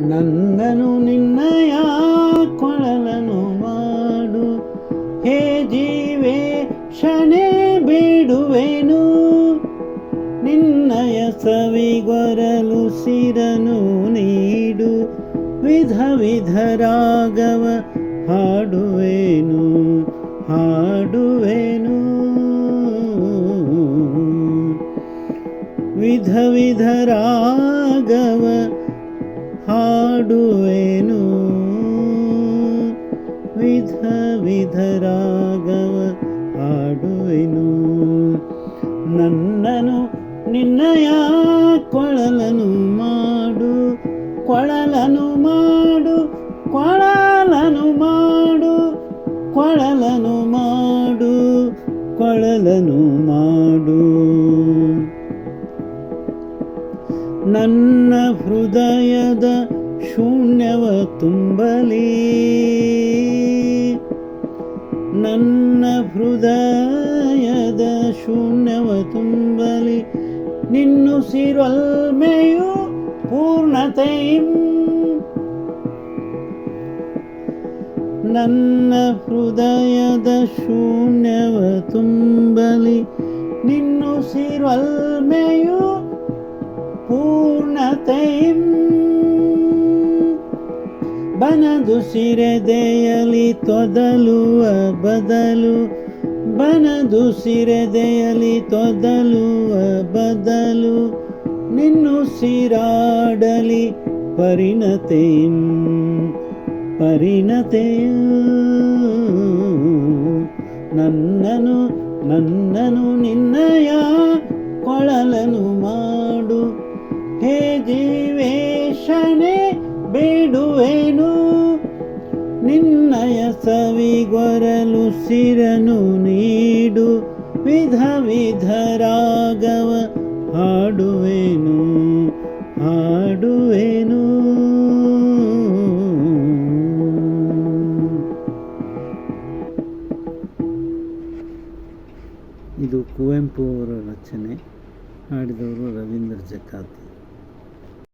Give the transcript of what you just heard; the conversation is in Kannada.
ನನ್ನನು ನಿನ್ನಯ ಕೊಳಲನು ಮಾಡು. ಹೇ ಜೀವೆ, ಕ್ಷಣೆ ಬೇಡುವೆನು. ನಿನ್ನಯ ಸವಿಗೊರಲು ಸಿರನು ನೀಡು. ವಿಧ ವಿಧ ರಾಗವ ಹಾಡುವೆನು ಹಾಡುವೆನು. ವಿಧ ವಿಧ ಹಾಡುವೆನು. ವಿಧ ವಿಧ ರಾಗವ ಹಾಡುವೆನು. ನನ್ನನು ನಿನ್ನಯ ಕೊಳಲನು ಮಾಡು. ಕೊಳಲನು ಮಾಡು. ಕೊಳಲನು ಮಾಡು. ಕೊಳಲನು ಮಾಡು. ಕೊಳಲನು ಮಾಡು. ನನ್ನ ಹೃದಯದ ಶೂನ್ಯವ ತುಂಬಲಿ. ನನ್ನ ಹೃದಯದ ಶೂನ್ಯವ ತುಂಬಲಿ. ನಿನ್ನುಸಿರೊಲ್ಮೆಯು ಪೂರ್ಣತೆಯಿಂ. ನನ್ನ ಹೃದಯದ ಶೂನ್ಯವ ತುಂಬಲಿ. ನಿನ್ನುಸಿರೊಲ್ಮೆಯು ಪೂರ್ಣತೆಯಿಂ. ಬನದು ಸಿರೆದೆಯಲಿ ತೊದಲುವ ಬದಲು, ಬನದು ಸಿರೆದೆಯಲಿ ತೊದಲುವ ಬದಲು, ನಿನ್ನು ಸಿರಾಡಲಿ ಪರಿಣತೆಯಿಂ, ಪರಿಣತೆಯು. ನನ್ನನು ನನ್ನನು ನಿನ್ನಯ ಕೊಳಲನು ಹೇ ಜೀವೇಶನೆ ಬೇಡುವೆನು. ನಿನ್ನಯ ಸವಿಗೊರಲು ಸಿರನು ನೀಡು. ವಿಧ ವಿಧ ರಾಗವ ಹಾಡುವೆನು ಹಾಡುವೆನು. ಇದು ಕುವೆಂಪು ಅವರ ರಚನೆ. ಹಾಡಿದವರು ರವೀಂದ್ರ ಜಕಾತಿ